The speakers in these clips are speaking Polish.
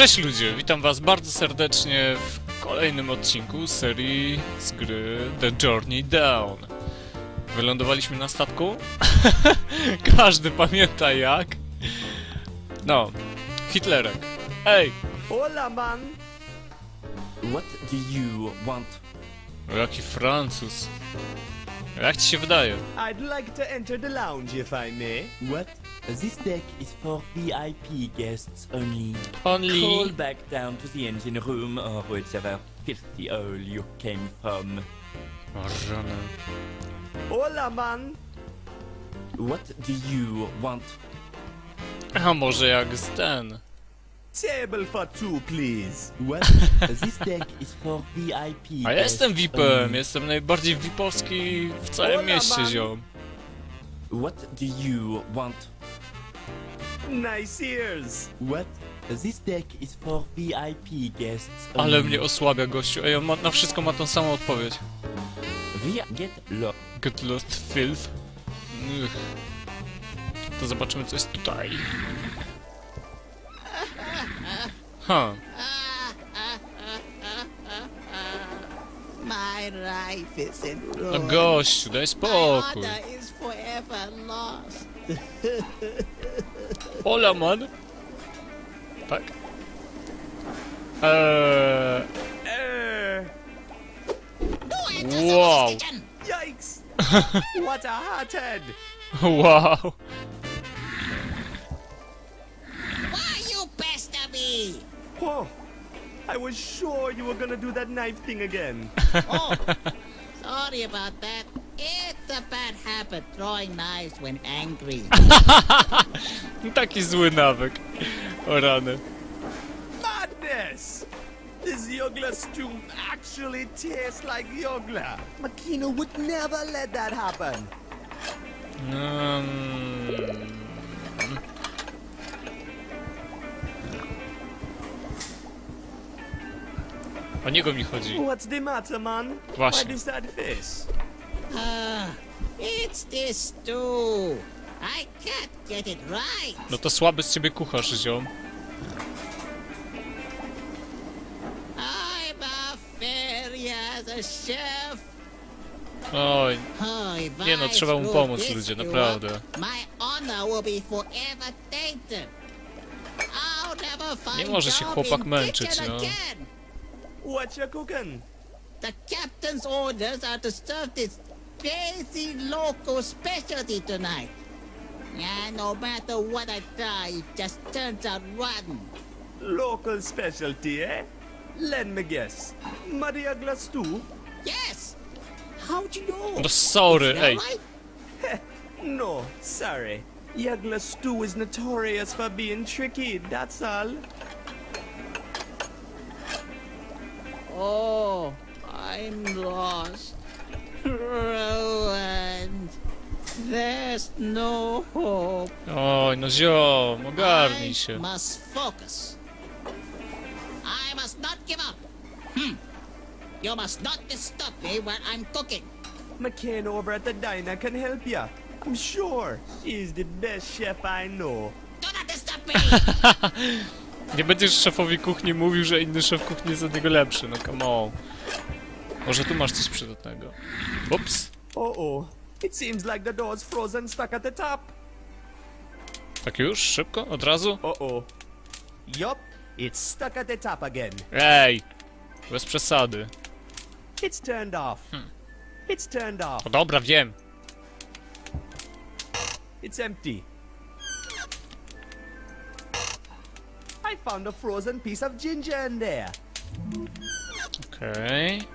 Cześć ludzie, witam was bardzo serdecznie w kolejnym odcinku serii z gry The Journey Down. Wylądowaliśmy na statku. Każdy pamięta jak. No, Hitlerek. Ej, Hola, man. What do you want? o, jaki Francuz. Jak ci się wydaje? I'd like to enter the lounge if I may. What? This deck is for VIP guests only. Only... Call back down to the engine room or whichever filthy hole you came from. Żony. Hola, man. What do you want? A może jak z ten? Table for two, please. What? This deck is for VIP A ja jestem VIPem, jestem najbardziej VIPowski w całym Hola, mieście, man. ziom. What do you want? Nice ears. What? This deck is for VIP guests only. Ale mnie osłabia gościu, ej, on ma, na wszystko ma tą samą odpowiedź. Via get low. Get lost filth. Ugh. To zobaczymy co jest tutaj. Ha, My life is in no ruin. gościu, daj My spokój. honor is forever lost. Ola man. Tak? Eee, Uh, Who Wow. yikes. what a hothead. wow. Why you pester me? Oh, I was sure you were gonna do that knife thing again. Oh, sorry about that. It's a bad habit throwing knives when angry. Taki zły nawyk. O rany. Madness! This Yogla stew actually tastes like Yogla. Makino would never let that happen. Um, o niego mi chodzi. What's the matter, man? Właśnie. Why this sad face? Ah, it's this stew. I can't get it right. No to słaby z ciebie kucharz, ziom. I'm a failure as a chef. Oj, Oh, Nie no, I trzeba mu pomóc, ludzie, naprawdę. up, My honor will be forever tainted. I'll never find może się chłopak męczyć, no. again. What you cooking? The captain's orders are to serve this crazy local specialty tonight. Yeah, no matter what I try, it just turns out rotten. Local specialty, eh? Let me guess. Maria Glass stew? Yes. How'd you know? The sorry, Smell ej. right? No, sorry. Yagla stew is notorious for being tricky, that's all. Oh, I'm lost. There's no hope. Oj, no ziom, ogarnij I się. must focus. I must not give up. Hmm. You must not disturb me while I'm cooking. McCain over at the diner can help ya. I'm sure. He's the best chef I know. Do not disturb me. Nie będziesz szefowi kuchni mówił, że inny szef kuchni jest od niego lepszy, no come on. Może tu masz coś przydatnego. Ups. Uh-oh. It seems like the door's frozen stuck at the top. Tak już? Szybko? Od razu? Uh-oh. Yup, it's stuck at the top again. Ej! Bez przesady. It's turned off. Hmm. It's turned off. O dobra, wiem. It's empty. I found a frozen piece of ginger in there. Okej.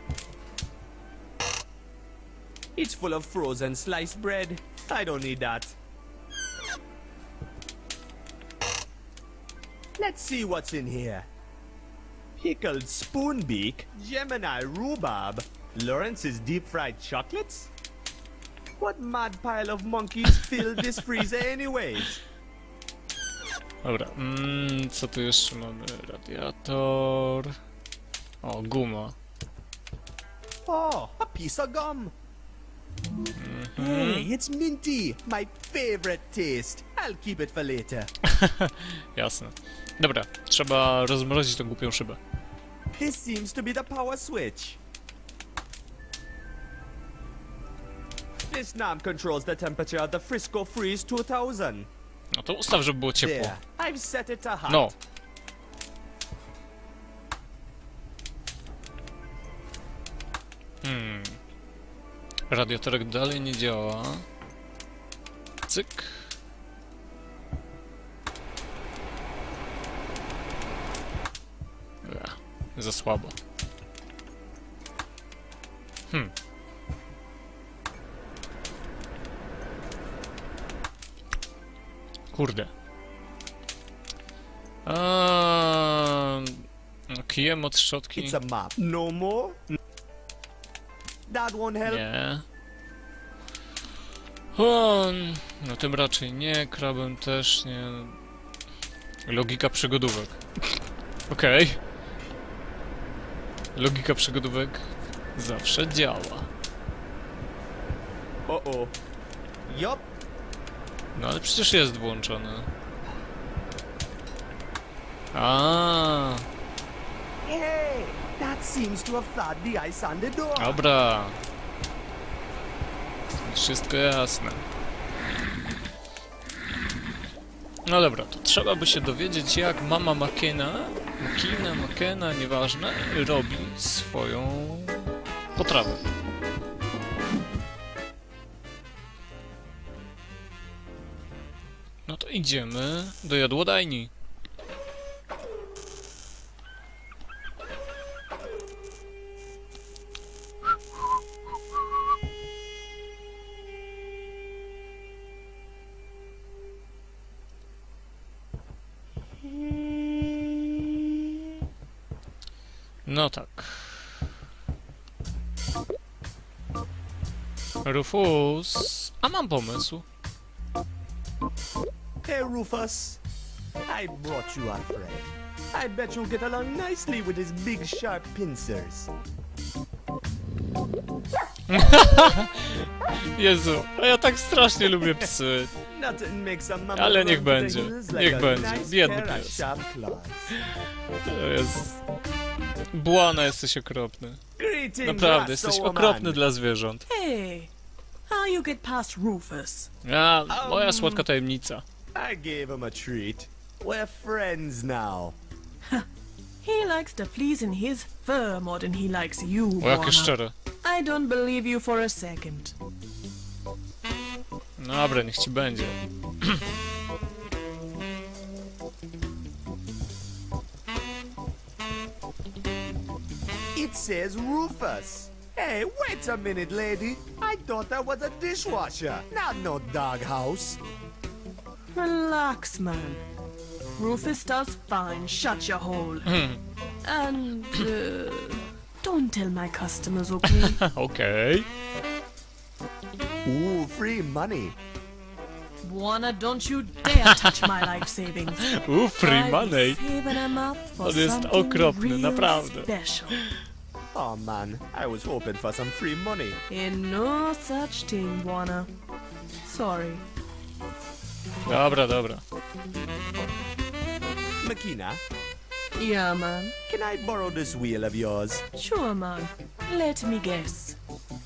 It's full of frozen sliced bread. I don't need that. Let's see what's in here. Pickled spoonbeak, Gemini rhubarb, Lawrence's deep fried chocolates? What mad pile of monkeys filled this freezer anyways? Dobra. Mm, co tu jeszcze mamy? Radiator. O, guma. Oh, a piece of gum. Hey, it's minty, my favorite taste. I'll keep it for later. Jasne. Dobra, trzeba rozmrozić tą głupią szybę. This seems to be the power switch. This knob controls the temperature of the Frisco Freeze 2000. No to ustaw, żeby było ciepło. There, I've set it to hot. No. Radiatorek dalej nie działa. Cyk. Ech, za słabo. Hmm. Kurde. Eee, kijem od szczotki? It's a mop. No more? Nie. O, no tym raczej nie, krabem też nie. Logika przygodówek. Okej. Logika przygodówek zawsze działa. Uh-oh. Yup. No ale przecież jest włączony. A, Hey, that seems to have thawed the ice the door. dobra. Wszystko jasne. No dobra, to trzeba by się dowiedzieć, jak mama Makena, Makina, Makena, nieważne, robi swoją potrawę. No to idziemy do jadłodajni. No tak. Rufus, a mam pomysł. Hey, Rufus. I brought you a friend. I bet you'll get along nicely with his big, sharp pincers. Jezu, a ja tak strasznie lubię psy. Ale niech będzie. Niech będzie. Biedny pies. To jest... Błana, jesteś okropny. Naprawdę, jesteś okropny dla zwierząt. Hey, how you get past Rufus? A, moja słodka tajemnica. I gave him a treat. We're friends now. He likes to please in his fur more than he likes you, O, jakie szczere. I don't believe you for a second. Dobra, niech ci będzie. It says Rufus. Hey, wait a minute, lady. I thought that was a dishwasher, not no doghouse. Relax, man. Rufus does fine. Shut your hole. and uh, don't tell my customers, okay? Okej. Ooh, free money. Warner, don't you dare touch my life savings. U, free I'll be money. saving 'em up for On jest something okropny, real naprawdę. Special. Oh man, I was hoping for some free money. In no such thing, Warner. Sorry. Dobra, dobra. Makina, Yeah, man. can I borrow this wheel of yours? Sure, man. Let me guess.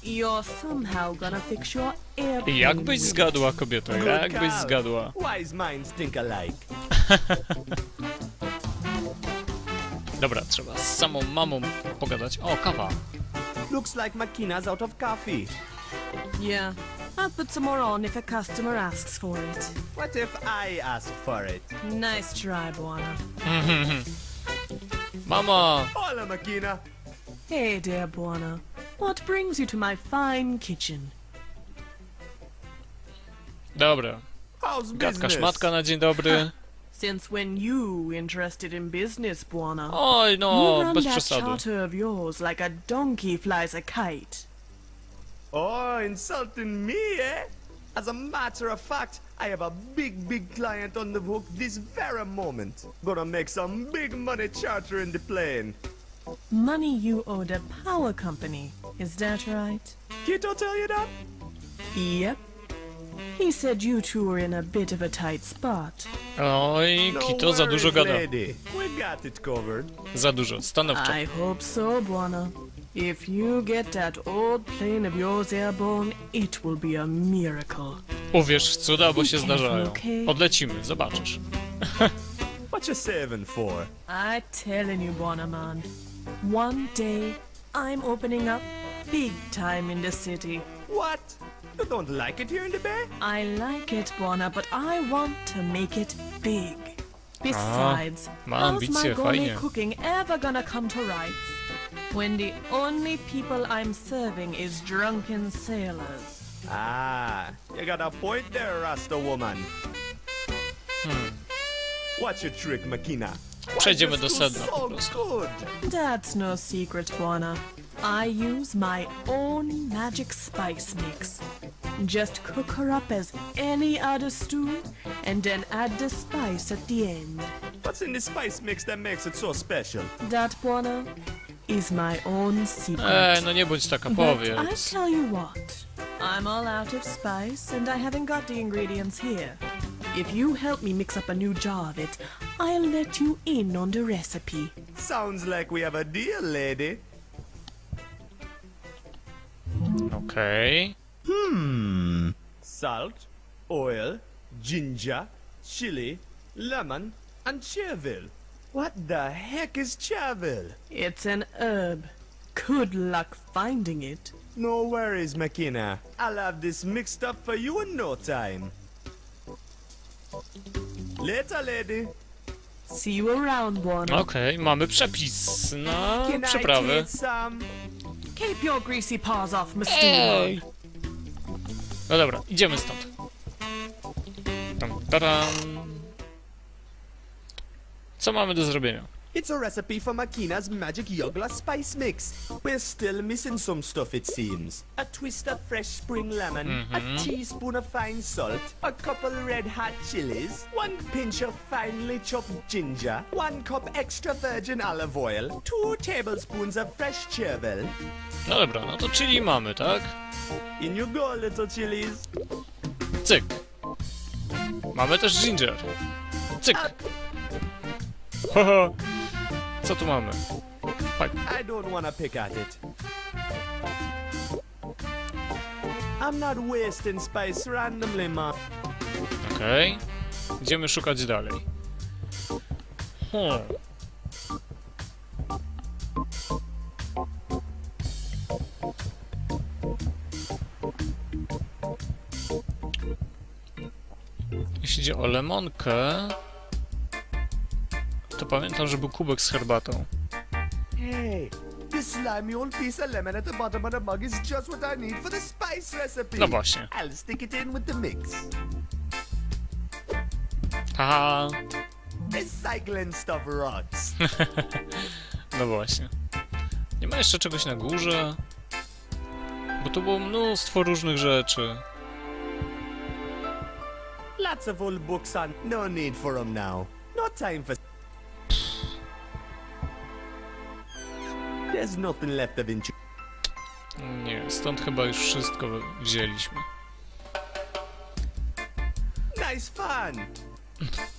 You're somehow gonna fix your airplane. Jakbyś wing. zgadła, kobieto, Good jakbyś call. zgadła. Wise minds think alike. Dobra, trzeba z samą mamą pogadać. O, kawa. Looks like Makina's out of coffee. Yeah. I'll put some more on if a customer asks for it. What if I ask for it? Nice try, Buana. Mama! Hola, Makina. Hey, dear Buana. What brings you to my fine kitchen? Dobra. How's Gadka business? szmatka na dzień dobry. Since when you interested in business, Buona? Buana? Oj, you no, run bez that przesady. charter of yours like a donkey flies a kite. Oh, insulting me, eh? As a matter of fact, I have a big, big client on the hook this very moment. Gonna make some big money chartering the plane. Money you owe the power company. Is that right? Kito tell you that? Yep. He said you two were in a bit of a tight spot. Oj, No Kito za dużo gada. lady. We got it covered. Za dużo, stanowczo. I hope so, Buona. If you get that old plane of yours airborne, it will be a miracle. Uwierz w cuda, bo się zdarzają. Odlecimy, zobaczysz. What you saving for? I telling you, Buona man. One day, I'm opening up big time in the city. What? You don't like it here in the bay? I like it, Buona, but I want to make it big. Besides, ma how's my gourmet cooking ever gonna come to rights? When the only people I'm serving is drunken sailors. Ah, you got a point there, Rasta woman. What's your trick, Makina? Przejdziemy do sedna po prostu. That's no secret, Buona. I use my own magic spice mix. Just cook her up as any other stew, and then add the spice at the end. What's in the spice mix that makes it so special? That, Buona, is my own secret. Ej, no nie bądź taka, But I tell you what, I'm all out of spice and I haven't got the ingredients here. If you help me mix up a new jar of it, I'll let you in on the recipe. Sounds like we have a deal, lady. Okej. Salt, oil, ginger, chili, lemon, and chervil. What the heck is chervil? It's an herb. Good luck finding it. No worries, Makina. I'll have this mixed up for you in no time. Later, lady. See you around, Buona. Okej, mamy przepis na Can Keep your greasy paws off, Mr. Ej! No dobra, idziemy stąd. Tam, tadam. Co mamy do zrobienia? It's a recipe for Makina's magic Yogla spice mix. We're still missing some stuff, it seems. A twist of fresh spring lemon, a mm-hmm. teaspoon of fine salt, a couple red hot chilies, one pinch of finely chopped ginger, one cup extra virgin olive oil, two tablespoons of fresh chervil. No dobra, no to chili mamy, tak? In you go, little chilies. Cyk. Mamy też ginger. Cyk. Haha. Co tu mamy? I don't wanna pick at it. I'm not wasting spice randomly, ma. Okej. Idziemy szukać dalej. Hmm. Jeśli idzie o lemonkę, to pamiętam, że był kubek z herbatą. Hey, this slimy old piece of lemon at the bottom of the mug is just what I need for the spice recipe. No właśnie. I'll stick it in with the mix. Haha, Recycling stuff rocks. no właśnie. Nie ma jeszcze czegoś na górze? Bo tu było mnóstwo różnych rzeczy. Lots of old books on. No need for them now. No time for. There's nothing left of intu. Nie, stąd chyba już wszystko wzięliśmy. Nice fun.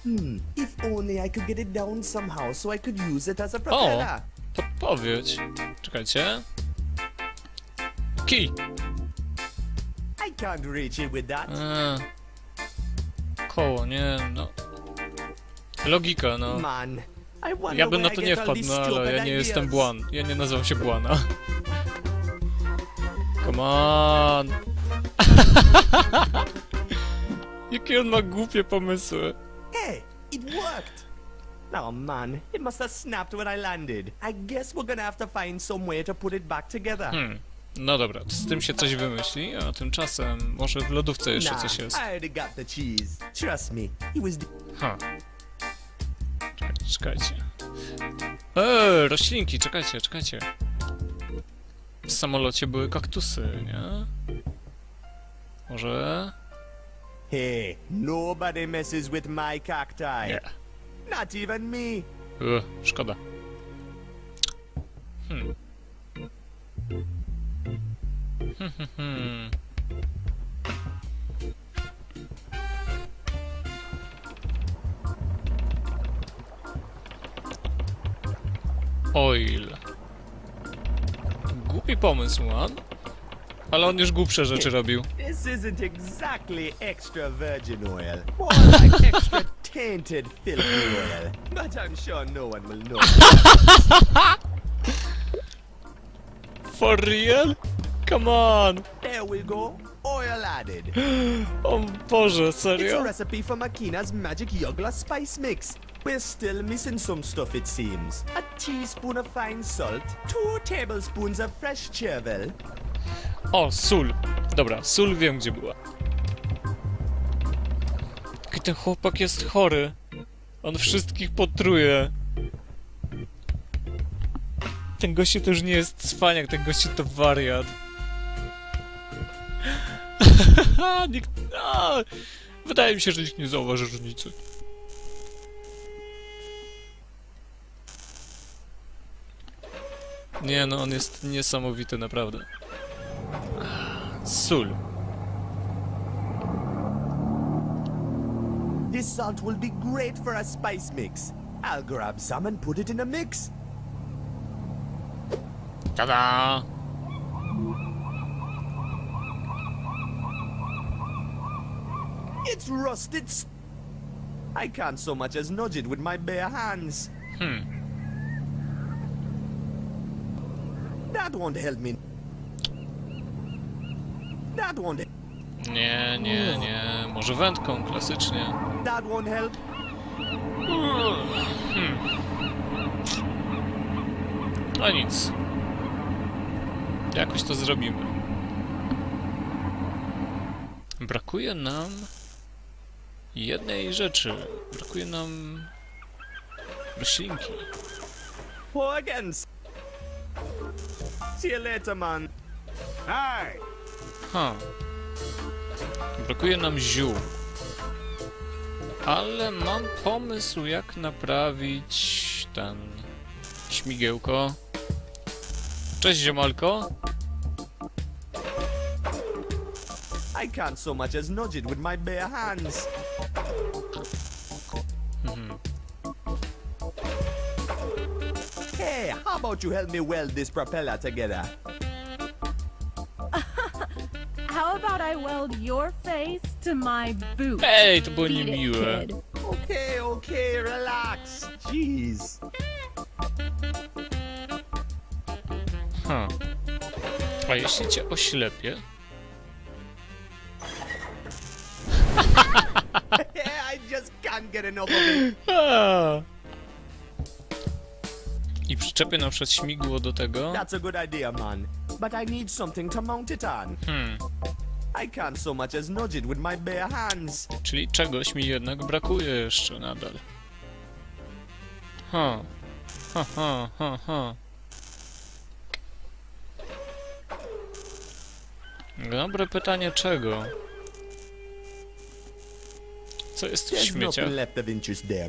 Hmm. If only I could get it down somehow, so I could use it as a O! propeller. Podpowiedź. Czekajcie. Kij. I can't reach it with that. Eee. Koło, nie, no. Logika, no. Man, Ja bym na to nie wpadł, no ale ja nie jestem. Błan. Ja nie nazywam się Błana. Come on. Jakie on ma głupie pomysły. Hey, it worked! Oh man, it must have snapped when I landed. I guess we're gonna have to find some way to put it back together. Hmm. No dobra, z tym się coś wymyśli, a tymczasem może w lodówce jeszcze coś jest. I Czekajcie. Eee, roślinki, czekajcie, czekajcie. W samolocie były kaktusy, nie? Może... Hey, nobody messes with my cacti. Nie. Not even me. Ugh, szkoda. Hmm. Hmm, hmm, hmm. Oil. Głupi pomysł, man. Ale on już głupsze rzeczy robił. This isn't exactly extra virgin oil. More like extra tainted filthy oil. But I'm sure no one will know. For real? Come on! there we go. Oil added. O Boże, It's a serio? recipe for Makina's magic Yuggler spice mix. We're still missing some stuff, it seems. A teaspoon of fine salt, two tablespoons of fresh chervil, O, sól. Dobra, sól wiem gdzie była. Ten chłopak jest chory. On wszystkich potruje. Ten gościu to już nie jest cwaniak, ten gościu to wariat. nikt... A, wydaje mi się, że nikt nie zauważy różnicy. Nie no, on jest niesamowity, naprawdę. Sól. This salt will be great for a spice mix. I'll grab some and put it in a mix. Tada! It's rusted. I can't so much as nudge it with my bare hands. Hmm. That won't help me. That won't. Nie, nie, nie. Może wędką, klasycznie. That won't help. No nic. Jakoś to zrobimy. Brakuje nam jednej rzeczy. Brakuje nam roślinki. Poor again. s- See you later, man. Hi. Ha. Brakuje nam ziół. Ale mam pomysł, jak naprawić ten śmigiełko. Cześć, ziomalko. I can't so much as nudge it with my bare hands. About you help me weld this propeller together? How about I weld your face to my boot? Ej, to było Beat it, niemiłe. kid. Okay, okay, relax. Jeez. Ha. A jeśli cię oślepię? I just can't get enough of it. Przyczepię na przykład śmigło do tego. That's a good idea, man. But I need something to mount it on. Hmm. I can't so much as nudge it with my bare hands. Czyli czegoś mi jednak brakuje jeszcze nadal. Ha. Ha, ha, ha, ha. Dobre pytanie czego? Co jest w śmieciach?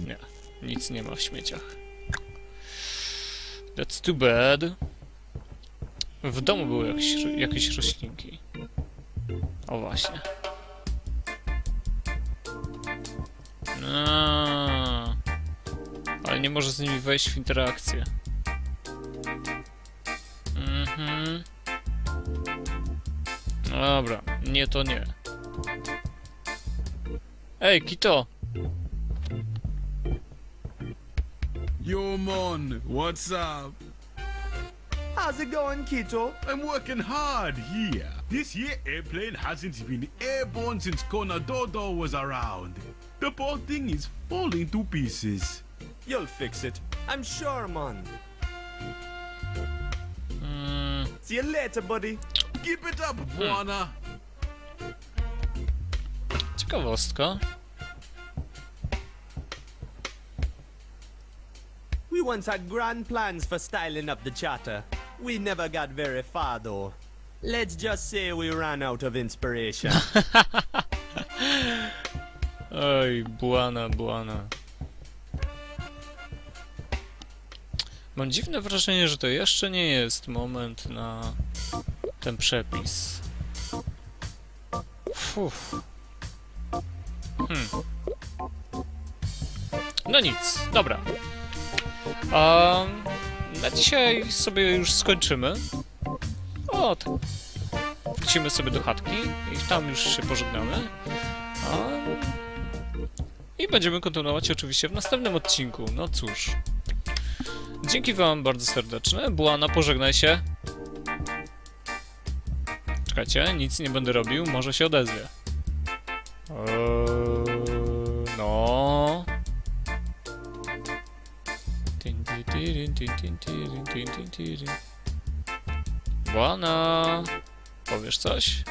Nie, nic nie ma w śmieciach. That's too bad. W domu były jakieś, jakieś roślinki. O właśnie. A, ale nie może z nimi wejść w interakcję. Mhm. Dobra, nie to nie. Ej, Kito! Yo, man, what's up? How's it going, Kito? I'm working hard here. This year, airplane hasn't been airborne since Conadodo was around. The poor thing is falling to pieces. You'll fix it. I'm sure, man. Mm, See you later, buddy. Keep it up, Buana. ciekawostka. We once had grand plans for styling up the chatter. We never got very far, though. Let's just say we ran out of inspiration. Oj, błana, błana. Mam dziwne wrażenie, że to jeszcze nie jest moment na ten przepis. Fuh. Hmm. No nic, dobra. Um, na dzisiaj sobie już skończymy. O, tak. Wrócimy sobie do chatki i tam już się pożegnamy. A... I będziemy kontynuować oczywiście w następnym odcinku. No cóż. Dzięki wam bardzo serdeczne. Błana, pożegnaj się. Czekajcie, nic nie będę robił, może się odezwie. Błana, powiesz coś?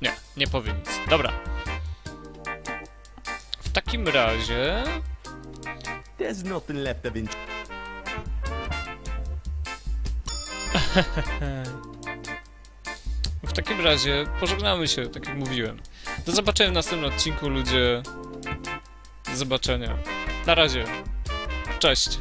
Nie, nie powie nic. Dobra. W takim razie... There's nothing left of int- W takim razie pożegnamy się, tak jak mówiłem. Do zobaczenia w następnym odcinku, ludzie. Do zobaczenia. Na razie. Cześć.